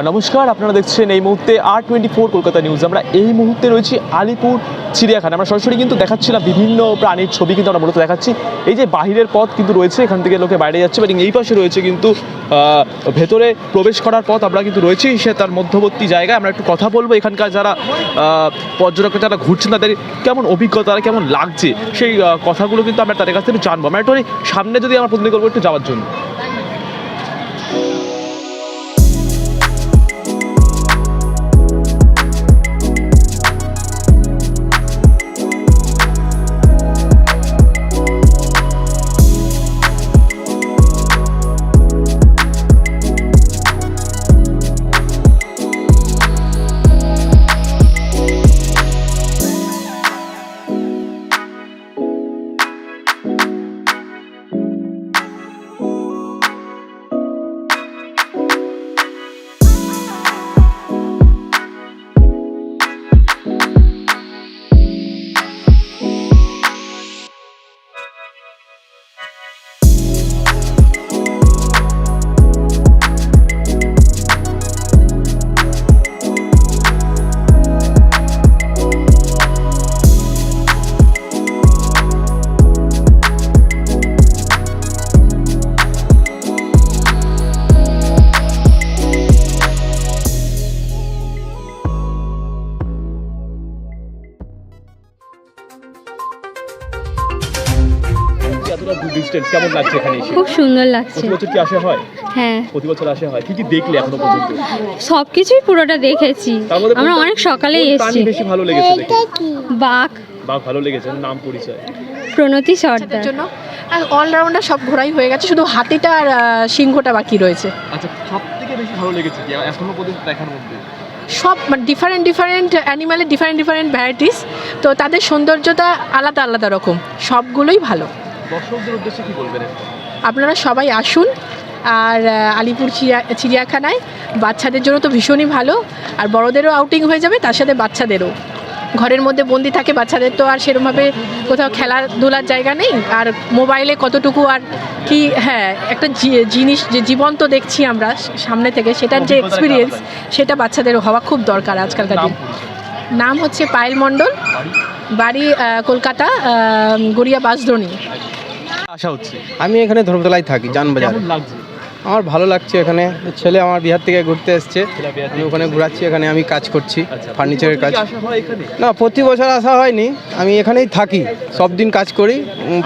নমস্কার, আপনারা দেখছেন এই মুহূর্তে আর টোয়েন্টি ফোর কলকাতা নিউজ আমরা এই মুহূর্তে রয়েছি আলিপুর চিড়িয়াখানা আমরা সরাসরি কিন্তু দেখাচ্ছিলাম বিভিন্ন প্রাণীর ছবি কিন্তু আমরা মূলত দেখাচ্ছি। এই যে বাহিরের পথ কিন্তু রয়েছে, এখান থেকে লোকে বাইরে যাচ্ছে এবং এই পাশে রয়েছে কিন্তু ভেতরে প্রবেশ করার পথ আমরা কিন্তু রয়েছি। সে তার মধ্যবর্তী জায়গায় আমরা একটু কথা বলব। এখানকার যারা পর্যটক যারা ঘুরছেন, তাদের কেমন অভিজ্ঞতা, তারা কেমন লাগছে, সেই কথাগুলো কিন্তু আমরা তাদের কাছ থেকে জানব। আমরা একটু সামনে যদি আমরা প্রতিনিধি করব, একটু যাওয়ার জন্য। ডিস্টেন্স কেমন লাগছে এখানে এসে? খুব সুন্দর লাগছে। প্রতি বছর কি আসা হয়? হ্যাঁ। প্রতি বছর আসা হয়? কি কি দেখলে এখনও পর্যন্ত? সব কিছুই পুরোটা দেখেছি। তার মধ্যে আমরা অনেক প্রাণী এসেছি। বেশি ভালো লেগেছে দেখে? বাঘ। বা ভালো লেগেছে নাম পরিচয়। প্রণতি সর্দার। জন্য। আর অলরাউন্ডার সব ঘোরাই হয়ে গেছে শুধু হাতিটা আর সিংহটা বাকি রয়েছে। আচ্ছা সব থেকে বেশি ভালো লেগেছে কি? এখনও পর্যন্ত দেখার মধ্যে? সব ডিফারেন্ট ডিফারেন্ট অ্যানিমালের ডিফারেন্ট ডিফারেন্ট ভ্যারাইটিস তো তাদের সৌন্দর্যটা আলাদা আলাদা রকম। সবগুলোই ভালো। দর্শকদের উদ্দেশ্যে কি বলবেন আপনারা সবাই আসুন আর আলিপুর চিড়িয়া চিড়িয়াখানায় বাচ্চাদের জন্য তো ভীষণই ভালো আর বড়দেরও আউটিং হয়ে যাবে তার সাথে বাচ্চাদেরও। ঘরের মধ্যে বন্দি থাকে বাচ্চাদের তো আর সেরকমভাবে কোথাও খেলাধুলার জায়গা নেই আর মোবাইলে কতটুকু আর কি হ্যাঁ একটা জিনিস যে জীবন্ত দেখছি আমরা সামনে থেকে সেটার যে এক্সপিরিয়েন্স সেটা বাচ্চাদের হওয়া খুব দরকার আজকালকার দিন। নাম হচ্ছে পায়েল মণ্ডল বাড়ি বাড়ি কলকাতা গড়িয়া বাসদ্রোণী আসা হচ্ছে? আমি এখানে ধর্মতলায় থাকি জানবাজার। লাগছে? আমার ভালো লাগছে এখানে। ছেলে আমার বিহার থেকে ঘুরতে এসছে। আমি ওখানে ঘোরাচ্ছি এখানে আমি কাজ করছি আচ্ছা ফার্নিচারের কাজ। না প্রতি বছর আসা হয়নি। আমি এখানেই থাকি সব দিন কাজ করি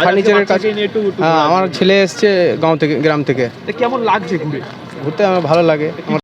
ফার্নিচারের কাজ। বাচ্চাকে নিয়ে একটু একটু হ্যাঁ আমার ছেলে এসছে গাঁও থেকে গ্রাম থেকে। কেমন লাগছে ঘুরে? ঘুরতে আমার ভালো লাগে।